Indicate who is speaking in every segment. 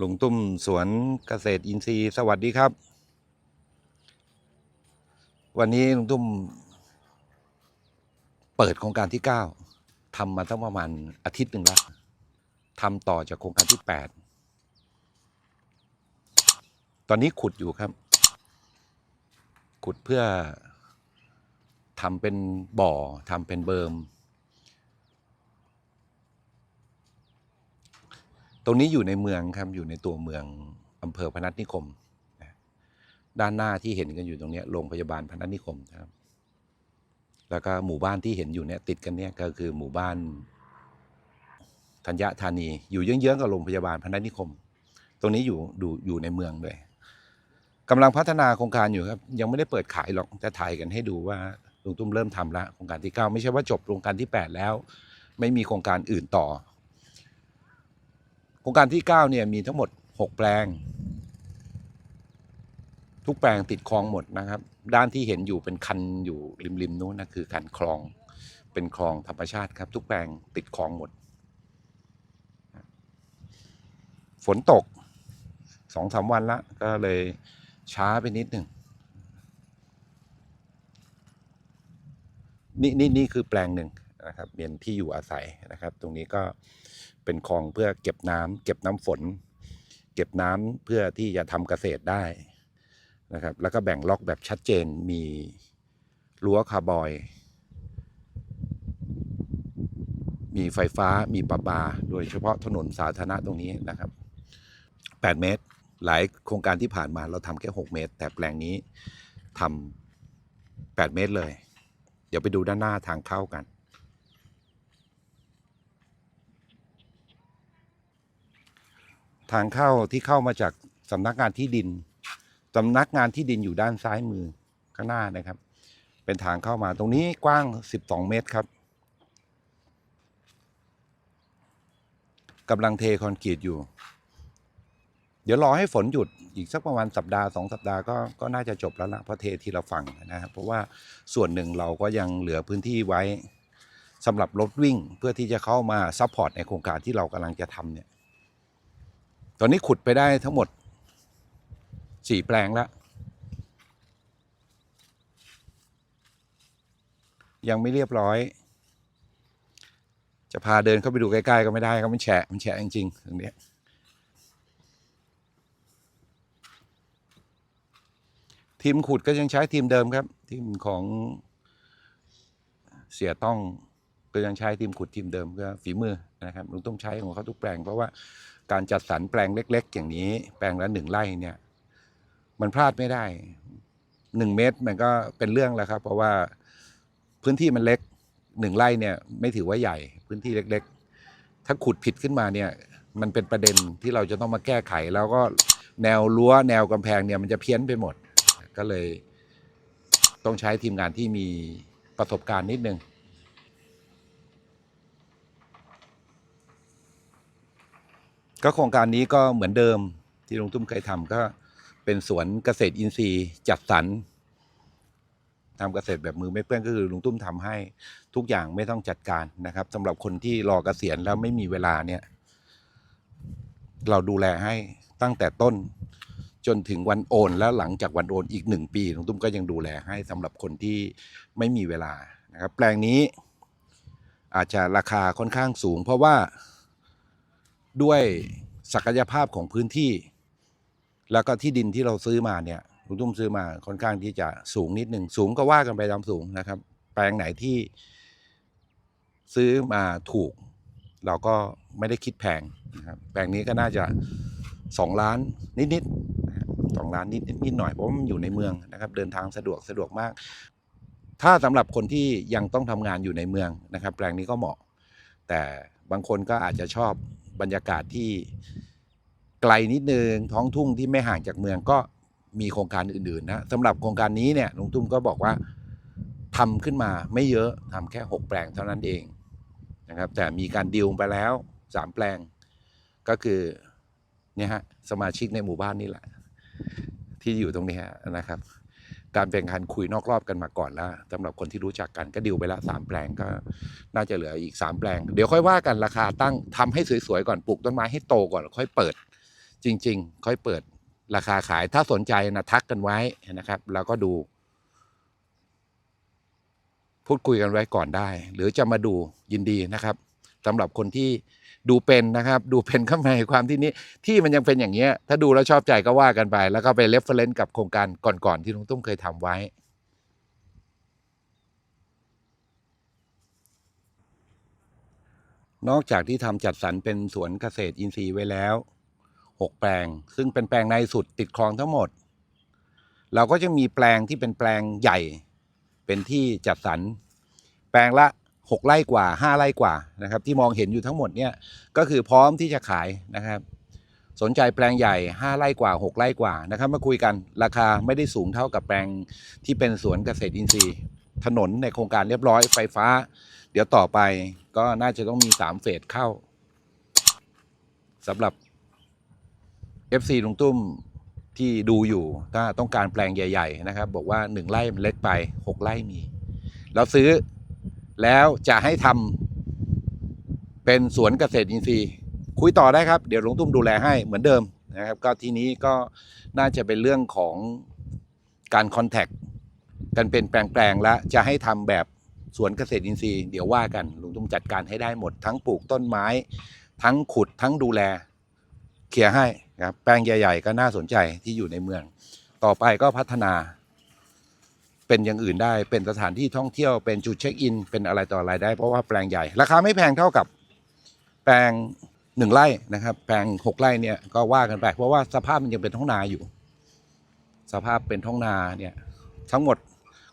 Speaker 1: ลุงตุ้มสวนเกษตรอินทรีย์สวัสดีครับ วันนี้ลุงตุ้ม เปิดโครงการที่เก้าทำมาตั้งประมาณอาทิตย์หนึ่งแล้วทำต่อจากโครงการที่แปดตอนนี้ขุดอยู่ครับ ขุดเพื่อทำเป็นบ่อทำเป็นเบิร์ม ตรงนี้อยู่ในเมืองครับอยู่ในตัวเมืองอำเภอพนัสนิคมนะด้านหน้าที่เห็นกันอยู่ตรงนี้โรงพยาบาลพนัสนิคมครับ แล้วก็หมู่บ้านที่เห็นอยู่เนี่ยติดกันเนี่ยก็คือหมู่บ้านธัญญธานี อยู่เยื้องๆกับโรงพยาบาลพนัสนิคม ตรงนี้อยู่ดูอยู่ในเมืองด้วยกำลังพัฒนาโครงการอยู่ครับ ยังไม่ได้เปิดขายหรอกจะถ่ายกันให้ดูว่าลุงตุ้มเริ่มทำล้วโครงการที่เก้าไม่ใช่ว่าจบโครงการที่แปดแล้ว ไม่มีโครงการอื่นต่อ ครงการที่9เนี่ยมีทั้งหมด 6 แปลง ทุกแปลงติดคลองหมดนะครับ ด้านที่เห็นอยู่เป็นคันอยู่ริมๆนู้นนะคือคันคลองเป็นคลองธรรมชาติครับ ทุกแปลงติดคลองหมด ฝนตกสองสามวันละก็เลยช้าไปนิดหนึ่งนี่นี่นี่คือแปลงหนึ่ง นะครับเป็นที่อยู่อาศัยนะครับ ตรงนี้ก็เป็นคลองเพื่อเก็บน้ำเก็บน้ำฝน เก็บน้ำเพื่อที่จะทำเกษตรได้นะครับ แล้วก็แบ่งล็อกแบบชัดเจนมีรั้วคาร์บอย มีไฟฟ้ามีประปา โดยเฉพาะถนนสาธารณะตรงนี้นะครับ 8 เมตร หลายโครงการที่ผ่านมาเราทำแค่ 6 เมตร แต่แปลงนี้ทำ8 เมตรเลย เดี๋ยวไปดูด้านหน้าทางเข้ากัน ทางเข้าที่เข้ามาจากสำนักงานที่ดินสำนักงานที่ดินอยู่ด้านซ้ายมือข้างหน้านะครับ เป็นทางเข้ามาตรงนี้กว้าง 12 เมตรครับกำลังเทคอนกรีตอยู่ เดี๋ยวรอให้ฝนหยุดอีกสักประมาณสัปดาห์สองสัปดาห์ก็ก็น่าจะจบแล้วละเพราะเททีละฝั่งนะครับเพราะว่าส่วนหนึ่งเราก็ยังเหลือพื้นที่ไว้สำหรับรถวิ่งเพื่อที่จะเข้ามาซัพพอร์ตในโครงการที่เรากำลังจะทำเนี่ย ตอนนี้ขุดไปได้ทั้งหมดสี่แปลงแล้วยังไม่เรียบร้อย จะพาเดินเข้าไปดูใกล้ๆก็ไม่ได้ก็มันแฉะมันแฉะจริงๆตรงเนี้ยทีมขุดก็ยังใช้ทีมเดิมครับ ทีมของเสียต้องก็ยังใช้ทีมขุดทีมเดิมก็ฝีมือนะครับลุงต้องใช้ของเขาทุกแปลงเพราะว่า การจัดสรรแปลงเล็ก ๆ อย่างนี้ แปลงละหนึ่งไร่เนี่ย มันพลาดไม่ได้หนึ่งเมตรมันก็เป็นเรื่องแล้วครับ เพราะว่าพื้นที่มันเล็กหนึ่งไร่เนี่ย ไม่ถือว่าใหญ่พื้นที่เล็ก ๆ ถ้าขุดผิดขึ้นมาเนี่ย มันเป็นประเด็นที่เราจะต้องมาแก้ไข แล้วก็แนวรั้วแนวกำแพงเนี่ยมันจะเพี้ยนไปหมด ก็เลย ต้องใช้ทีมงานที่มีประสบการณ์นิดนึง ก็โครงการนี้ก็เหมือนเดิมที่ลุงตุ้มเคยทำก็เป็นสวนเกษตรอินทรีย์จัดสรรทำเกษตรแบบมือไม่เปื้อนก็คือลุงตุ้มทำให้ทุกอย่างไม่ต้องจัดการนะครับสำหรับคนที่รอเกษียณแล้วไม่มีเวลาเนี่ย เราดูแลให้ตั้งแต่ต้นจนถึงวันโอน แล้วหลังจากวันโอนอีกหนึ่งปีลุงตุ้มก็ยังดูแลให้สำหรับคนที่ไม่มีเวลานะครับ แปลงนี้อาจจะราคาค่อนข้างสูง เพราะว่า ด้วยศักยภาพของพื้นที่ แล้วก็ที่ดินที่เราซื้อมาเนี่ยลุงตุ้มซื้อมาค่อนข้างที่จะสูงนิดหนึ่งสูงก็ว่ากันไปตามสูงนะครับ แปลงไหนที่ซื้อมาถูก เราก็ไม่ได้คิดแพงนะครับแปลงนี้ก็น่าจะสองล้านนิดๆนะครับสองล้านนิดนิดหน่อยเพราะมันอยู่ในเมืองนะครับ เดินทางสะดวกสะดวกมาก ถ้าสำหรับคนที่ยังต้องทำงานอยู่ในเมืองนะครับ แปลงนี้ก็เหมาะ แต่บางคนก็อาจจะชอบ บรรยากาศที่ไกลนิดนึงท้องทุ่งที่ไม่ห่างจากเมืองก็มีโครงการอื่นๆนะสำหรับโครงการนี้เนี่ยลุงตุ้มก็บอกว่าทำขึ้นมาไม่เยอะทำแค่ 6 แปลงเท่านั้นเองนะครับ แต่มีการดิวไปแล้ว 3 แปลงก็คือเนี่ยฮะสมาชิกในหมู่บ้านนี่แหละ ที่อยู่ตรงนี้นะครับ การเป็นการคุยนอกรอบกันมาก่อนแล้วสำหรับคนที่รู้จักกันก็ดิวไปละสามแปลงก็น่าจะเหลืออีกสามแปลง เดี๋ยวค่อยว่ากันราคาตั้งทำให้สวยๆก่อนปลูกต้นไม้ให้โตก่อนค่อยเปิดจจริง ๆ ค่อยเปิดราคาขายถ้าสนใจนะทักกันไว้นะครับ แล้วก็ดู พูดคุยกันไว้ก่อนได้ หรือจะมาดูยินดีนะครับสำหรับคนที่ ดูเป็นนะครับ ดูเป็นข้างในความที่นี้ที่มันยังเป็นอย่างเงี้ย ถ้าดูแล้วชอบใจก็ว่ากันไป แล้วก็ไปเรฟเฟรนซ์กับโครงการก่อนๆที่ลุงตุ้มเคยทำไว้ นอกจากที่ทำจัดสรรเป็นสวนเกษตรอินทรีย์ไว้แล้วหกแปลง ซึ่งเป็นแปลงในสุดติดคลองทั้งหมด เราก็จะมีแปลงที่เป็นแปลงใหญ่ เป็นที่จัดสรรแปลงละ หกไร่กว่าห้าไร่กว่านะครับที่มองเห็นอยู่ทั้งหมดเนี่ยก็คือพร้อมที่จะขายนะครับ สนใจแปลงใหญ่ห้าไร่กว่าหกไร่กว่านะครับมาคุยกันราคาไม่ได้สูงเท่ากับแปลงที่เป็นสวนเกษตรอินทรีย์ ถนนในโครงการเรียบร้อยไฟฟ้า เดี๋ยวต่อไปก็น่าจะต้องมีสามเฟสเข้าสำหรับ FC ลุงตุ้มที่ดูอยู่ถ้าต้องการแปลงใหญ่ ๆ นะครับ บอกว่าหนึ่งไร่มันเล็กไปหกไร่มีเราซื้อ แล้วจะให้ทำเป็นสวนเกษตรอินทรีย์ คุยต่อได้ครับ เดี๋ยวลุงตุ้มดูแลให้เหมือนเดิมนะครับ ก็ทีนี้ก็น่าจะเป็นเรื่องของการคอนแทคกันเป็นแปลงๆแล้วจะให้ทำแบบสวนเกษตรอินทรีย์เดี๋ยวว่ากันลุงตุ้มจัดการให้ได้หมด ทั้งปลูกต้นไม้ ทั้งขุดทั้งดูแลเคลียร์ให้ครับแปลงใหญ่ ๆ ก็น่าสนใจที่อยู่ในเมือง ต่อไปก็พัฒนา เป็นอย่างอื่นได้ เป็นสถานที่ท่องเที่ยวเป็นจุดเช็คอิน เป็นอะไรต่ออะไรได้เพราะว่าแปลงใหญ่ ราคาไม่แพงเท่ากับแปลงหนึ่งไร่นะครับ แปลงหกไร่เนี่ยก็ว่ากันไปเพราะว่าสภาพมันยังเป็นท้องนาอยู่ สภาพเป็นท้องนาเนี่ยทั้งหมด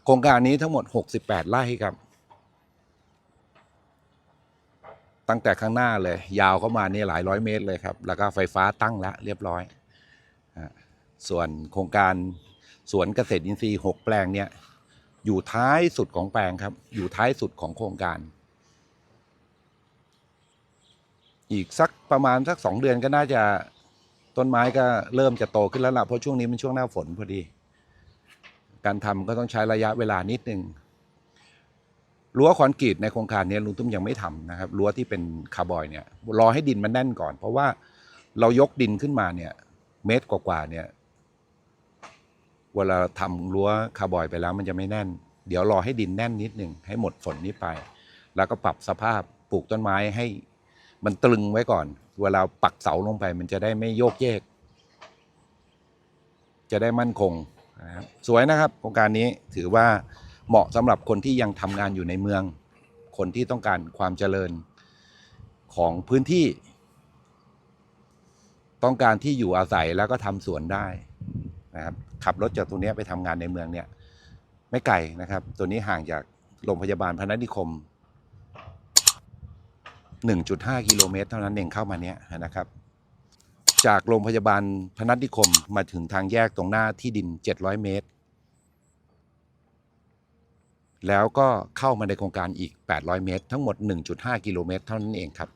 Speaker 1: โครงการนี้ทั้งหมดหกสิบแปดไร่ครับ ตั้งแต่ข้างหน้าเลย ยาวเข้ามานี่หลายร้อยเมตรเลยครับ แล้วก็ไฟฟ้าตั้งแล้วเรียบร้อย ส่วนโครงการ สวนเกษตรอินทรีย์หกแปลงเนี่ยอยู่ท้ายสุดของแปลงครับ อยู่ท้ายสุดของโครงการ อีกสักประมาณสักสองเดือนก็น่าจะต้นไม้ก็เริ่มจะโตขึ้นแล้วล่ะเพราะช่วงนี้มันช่วงหน้าฝนพอดี การทำก็ต้องใช้ระยะเวลานิดนึงรั้วคอนกรีตในโครงการนี้ลุงตุ้มยังไม่ทำนะครับรั้วที่เป็นคาร์บอยเนี่ยรอให้ดินมันแน่นก่อน เพราะว่าเรายกดินขึ้นมาเนี่ยเมตรกว่าๆเนี่ย เวลาทำรั้วคาร์บอยไปแล้วมันจะไม่แน่น เดี๋ยวรอให้ดินแน่นนิดหนึ่งให้หมดฝนนี้ไป แล้วก็ปรับสภาพปลูกต้นไม้ให้มันตรึงไว้ก่อน เวลาปักเสาลงไปมันจะได้ไม่โยกเยก จะได้มั่นคงนะครับสวยนะครับโครงการนี้ถือว่าเหมาะสำหรับคนที่ยังทำงานอยู่ในเมือง คนที่ต้องการความเจริญของพื้นที่ ต้องการที่อยู่อาศัยแล้วก็ทำสวนได้นะครับ ขับรถจากตรงนี้ไปทำงานในเมืองเนี่ยไม่ไกลนะครับ ตัวนี้ห่างจากโรงพยาบาลพนัสนิคม 1.5 กิโลเมตรเท่านั้นเองเข้ามาเนี้ยนะครับ จากโรงพยาบาลพนัสนิคมมาถึงทางแยกตรงหน้าที่ดิน 700 เมตร แล้วก็เข้ามาในโครงการอีก 800 เมตร ทั้งหมด 1.5 กิโลเมตรเท่านั้นเองครับ